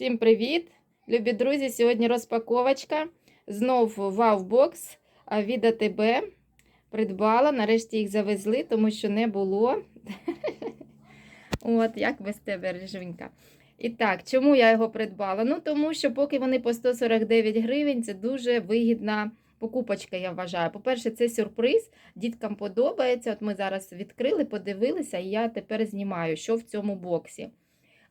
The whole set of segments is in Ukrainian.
Всім привіт! Любі друзі! Сьогодні розпаковочка. Знов вау-бокс від АТБ. Придбала. Нарешті їх завезли, тому що не було. От, як без тебе, Рижунька. І так, чому я його придбала? Ну, тому що поки вони по 149 гривень, це дуже вигідна покупочка, я вважаю. По-перше, це сюрприз. Діткам подобається. От ми зараз відкрили, подивилися, і я тепер знімаю, що в цьому боксі.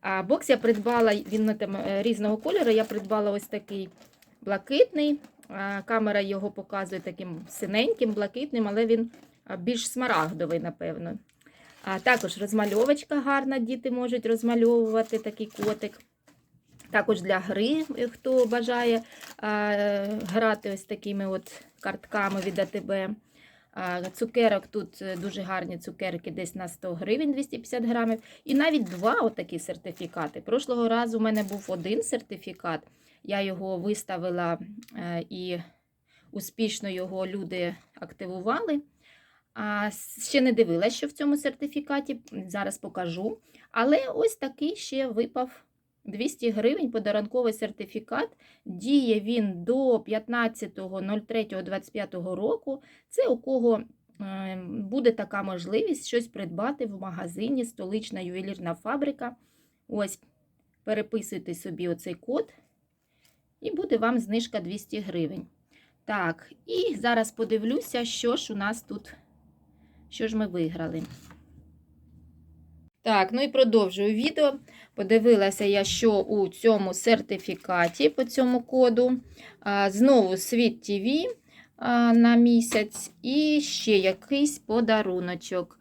А бокс я придбала, він там е, різного кольору. Я придбала ось такий блакитний. Камера його показує таким синеньким, блакитним, але він більш смарагдовий, напевно. А також розмальовочка гарна, діти можуть розмальовувати такий котик. Також для гри, е, хто бажає а, грати ось такими от картками від АТБ. Цукерок тут е, дуже гарні цукерки, десь на 100 гривень 250 грамів. І навіть два отакі сертифікати. Прошлого разу у мене був один сертифікат. Я його виставила е, і успішно його люди активували. А ще не дивилася, що в цьому сертифікаті. Зараз покажу. Але ось такий ще випав 200 гривень подарунковий сертифікат. Діє він до 15.03.25 року. Це у кого е, буде така можливість щось придбати в магазині столична ювелірна фабрика. Ось, переписуйте собі оцей код, і буде вам знижка 200 гривень. Так, і зараз подивлюся, що ж у нас тут, що ж ми виграли. Так, ну і продовжую відео. Подивилася я, що у цьому сертифікаті по цьому коду. Знову світ ТВ на місяць і ще якийсь подаруночок.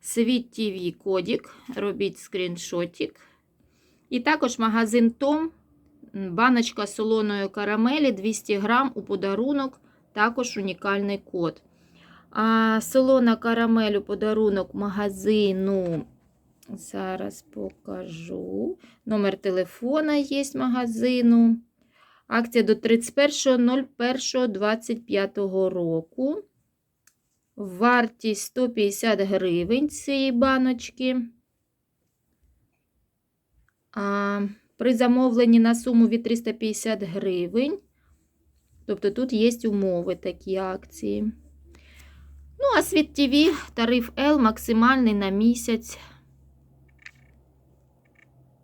Світ ТВ кодік, робіть скріншотик. І також магазин Том, баночка солоної карамелі 200 грам у подарунок, також унікальний код. А солона карамель у подарунок магазину. Зараз покажу. Номер телефона є магазину. Акція до 31.01.25 року. Вартість 150 гривень цієї баночки. А, При замовленні на суму від 350 гривень. Тобто тут є умови такі акції. Ну, а світ ТВ, тариф L максимальний на місяць.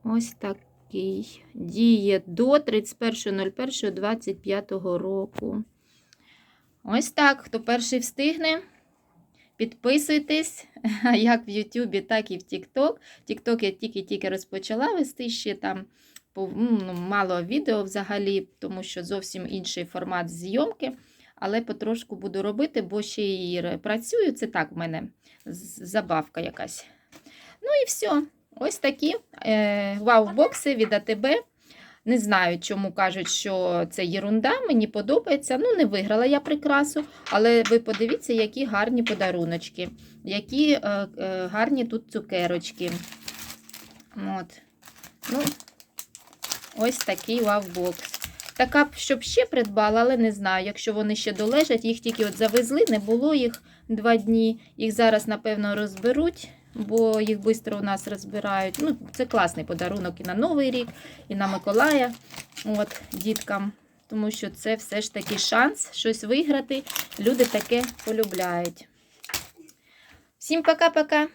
Ось такий. Діє до 31.01.25 року. Ось так. Хто перший встигне, підписуйтесь, як в Ютубі, так і в TikTok. TikTok я тільки-тільки розпочала вести ще там ну, мало відео взагалі, тому що зовсім інший формат зйомки. Але потрошку буду робити, бо ще і працюю. Це так в мене забавка якась. Ну і все. Ось такі е, вау-бокси від АТБ. Не знаю, чому кажуть, що це єрунда, мені подобається. Ну, не виграла я прикрасу, але ви подивіться, які гарні подаруночки, які е, е, гарні тут цукерочки. От. Ну, Ось такий вау-бокс. Така, щоб ще придбала, але не знаю. Якщо вони ще долежать, їх тільки от завезли, не було їх два дні. Їх зараз, напевно, розберуть бо їх швидко у нас розбирають. Ну, Це класний подарунок і на Новий рік, і на Миколая от, діткам. Тому що це все ж таки шанс щось виграти. Люди таке полюбляють. Всім пока-пока!